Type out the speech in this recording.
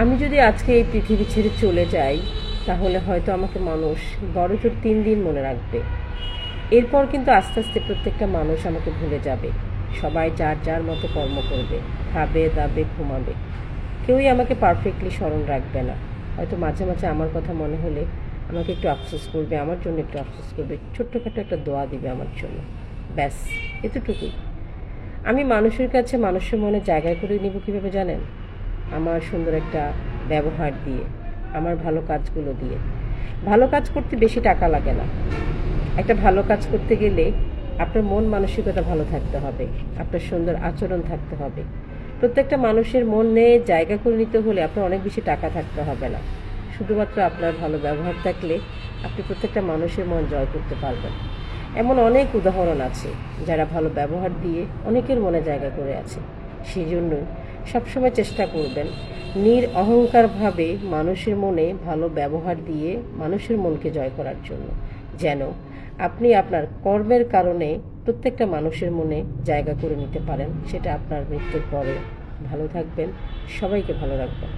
আমি যদি আজকে এই পৃথিবী ছেড়ে চলে যাই, তাহলে হয়তো আমাকে মানুষ বড় জোর তিন দিন মনে রাখবে। এরপর কিন্তু আস্তে আস্তে প্রত্যেকটা মানুষ আমাকে ভুলে যাবে। সবাই যার যার মতো কর্ম করবে, খাবে, দাবে, ঘুমাবে। কেউই আমাকে পারফেক্টলি স্মরণ রাখবে না। হয়তো মাঝে মাঝে আমার কথা মনে হলে আমাকে একটু আফসোস করবে, আমার জন্য একটু আফসোস করবে, ছোট্টখাটো একটা দোয়া দিবে আমার জন্য। ব্যাস, এতটুকুই। আমি মানুষের কাছে মানুষের মনে জায়গা করে নিব কীভাবে জানেন? আমার সুন্দর একটা ব্যবহার দিয়ে, আমার ভালো কাজগুলো দিয়ে। ভালো কাজ করতে বেশি টাকা লাগে না। একটা ভালো কাজ করতে গেলে আপনার মন মানসিকতা ভালো থাকতে হবে, আপনার সুন্দর আচরণ থাকতে হবে। প্রত্যেকটা মানুষের মনে জায়গা করে নিতে হলে আপনার অনেক বেশি টাকা থাকতে হবে না। শুধুমাত্র আপনার ভালো ব্যবহার থাকলে আপনি প্রত্যেকটা মানুষের মন জয় করতে পারবেন। এমন অনেক উদাহরণ আছে যারা ভালো ব্যবহার দিয়ে অনেকের মনে জায়গা করে আছে। সেই জন্য সবসময় চেষ্টা করবেন নির অহংকারভাবে মানুষের মনে ভালো ব্যবহার দিয়ে মানুষের মনকে জয় করার জন্য। যেন আপনি আপনার কর্মের কারণে প্রত্যেকটা মানুষের মনে জায়গা করে নিতে পারেন। সেটা আপনার মৃত্যুর পরে। ভালো থাকবেন। সবাইকে ভালো রাখবেন।